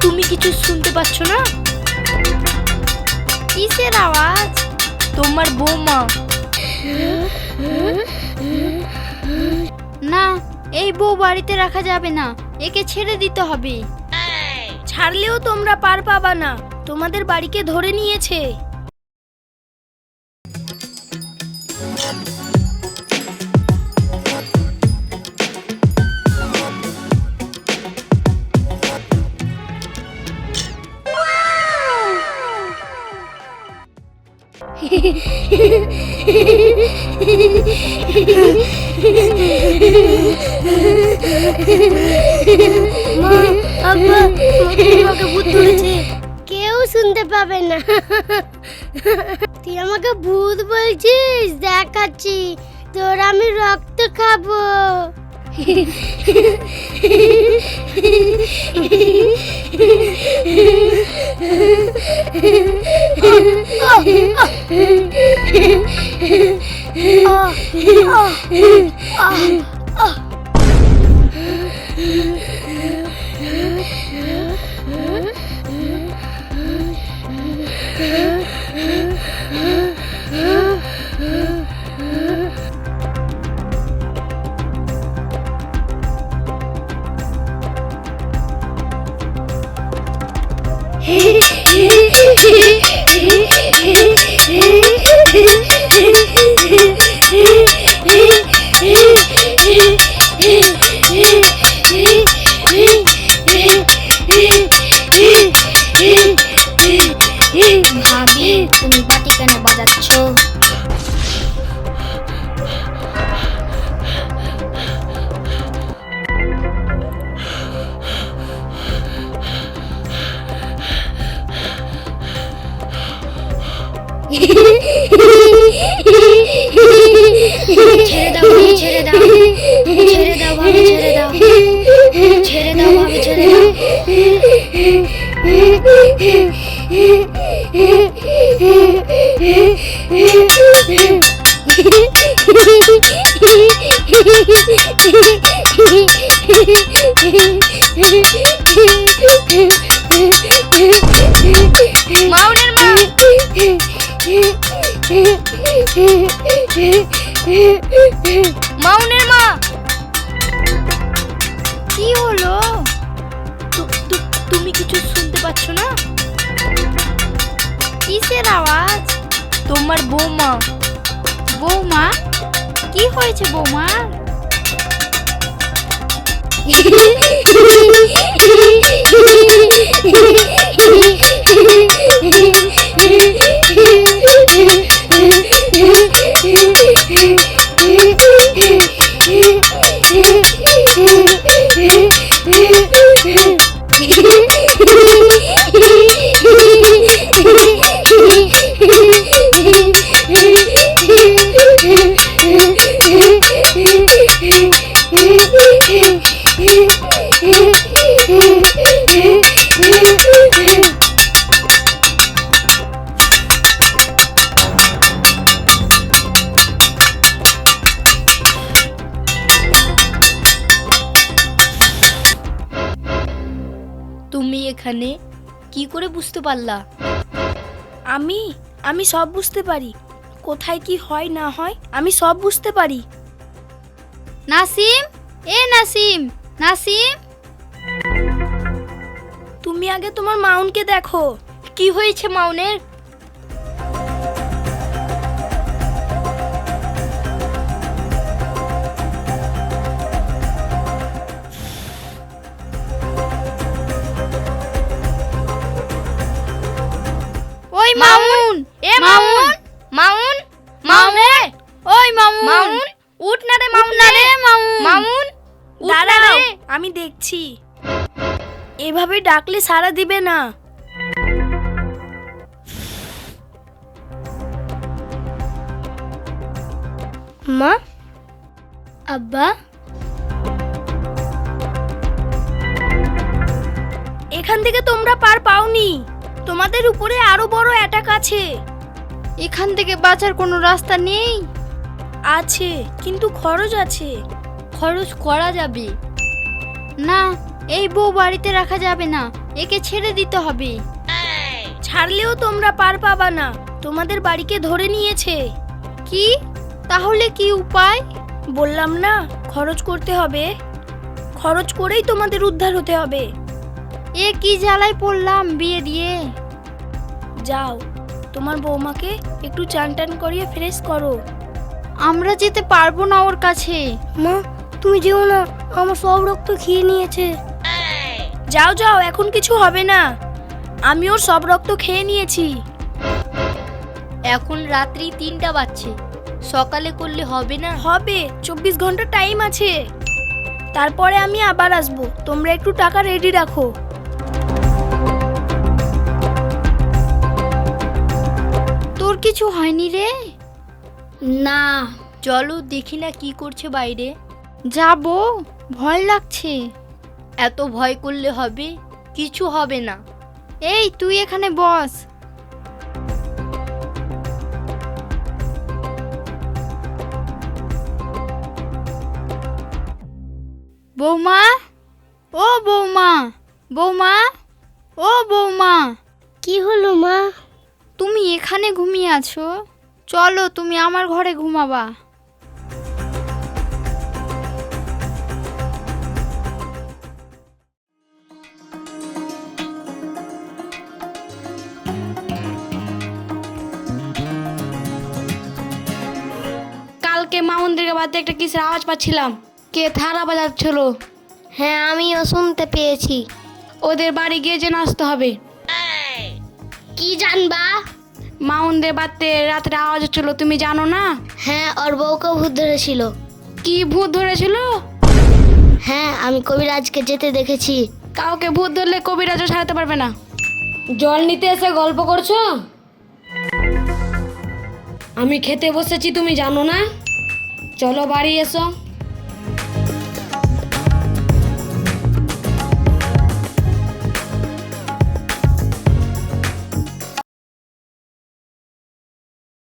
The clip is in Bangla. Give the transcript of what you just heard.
তুমি কিছু শুনতে পাচ্ছ না? কিসের আওয়াজ? তোমার বৌমা। না, এই বউ বাড়িতে রাখা যাবে না। একে ছেড়ে দিতে হবে। ছাড়লেও তোমরা পার পাবা না। তোমাদের বাড়িকে ধরে নিয়েছে। মা আব্বা তোমাকে ভূত ধরেছে। শুনতে পাবে না। তুই আমাকে ভূত বলছিস? দেখাচ্ছি। তোর আমি রক্ত খাব। Hey! মাউনের মা মাউনের কিছু শুনতে পাচ্ছ না? কিসের আওয়াজ? তোমার বৌমা। বৌমা? কি হয়েছে বৌমা? এখানে? কি করে বুঝতে পারলা? আমি? আমি সব বুঝতে পারি। কোথায় কি হয় না হয় আমি সব বুঝতে পারি। নাসিম? এ নাসিম! নাসিম? তুমি আগে তোমার মাউনকে দেখো। কি হয়েছে মাউনের? মামুন এ মামুন মাউন এ, ওই মামুন। মাউন উঠ না রে মাউন না রে মামুন। মামুন দাঁড়াও আমি দেখছি। এভাবে ডাকলে সারা দিবে না। মা? আব্বা? এখান থেকে তোমরা পার পাওনি। তোমাদের উপরে আরও বড় অ্যাটাক আছে। এখান থেকে বাঁচার কোনো রাস্তা নেই। আছে, কিন্তু খরচ আছে। খরচ করা যাবে। না, এই বউ বাড়িতে রাখা যাবে না। একে ছেড়ে দিতে হবে। ছাড়লেও তোমরা পার পাবা না। তোমাদের বাড়িকে ধরে নিয়েছে। কি? তাহলে কি উপায়? বললাম না, খরচ করতে হবে। খরচ করেই তোমাদের উদ্ধার হতে হবে। এ কি জ্বালায় পড়লাম বিয়ে দিয়ে? যাও তোমার বৌমাকে একটু চান টান করিয়ে ফ্রেশ করো। আমরা যেতে পারব না ওর কাছে। মা তুমি যেও না আমার সব রক্ত খেয়ে নিয়েছে। যাও যাও এখন কিছু হবে না। আমি ওর সব রক্ত খেয়ে নিয়েছি। এখন রাত্রি তিনটা বাজছে। সকালে করলে হবে না? হবে চব্বিশ ঘণ্টা টাইম আছে। তারপরে আমি আবার আসব। তোমরা একটু টাকা রেডি রাখো। তোর কিছু হয়নি রে? না চলো দেখি না কি করছে বাইরে। যাব ভয় লাগছে। এত ভয় করলে হবে কিছু হবে না। এই তুই এখানে বস। বৌমা? ও বৌমা বৌমা ও বৌমা। কি হলো মা? তুমি এখানে ঘুমিয়ে আছো? চলো তুমি আমার ঘরে ঘুমাবা। কালকে মামুনদের বাড়িতে একটা কিসের আওয়াজ পাচ্ছিলাম। কে থালা বাজাচ্ছিল? হ্যাঁ আমিও শুনতে পেয়েছি। ওদের বাড়ি গিয়ে যেন আসতে হবে। কি জানবা? মামুনদের বাড়িতে রাত্রে আওয়াজ হচ্ছিল তুমি জানো না? হ্যাঁ ওর বউকে ভূত ধরেছিল। কি ভূত ধরেছিল? হ্যাঁ আমি কবিরাজকে যেতে দেখেছি। কাউকে ভূত ধরলে কবিরাজও সারাতে পারবে না। জল নিতে এসে গল্প করছ? আমি খেতে বসেছি তুমি জানো না? চলো বাড়ি এসো।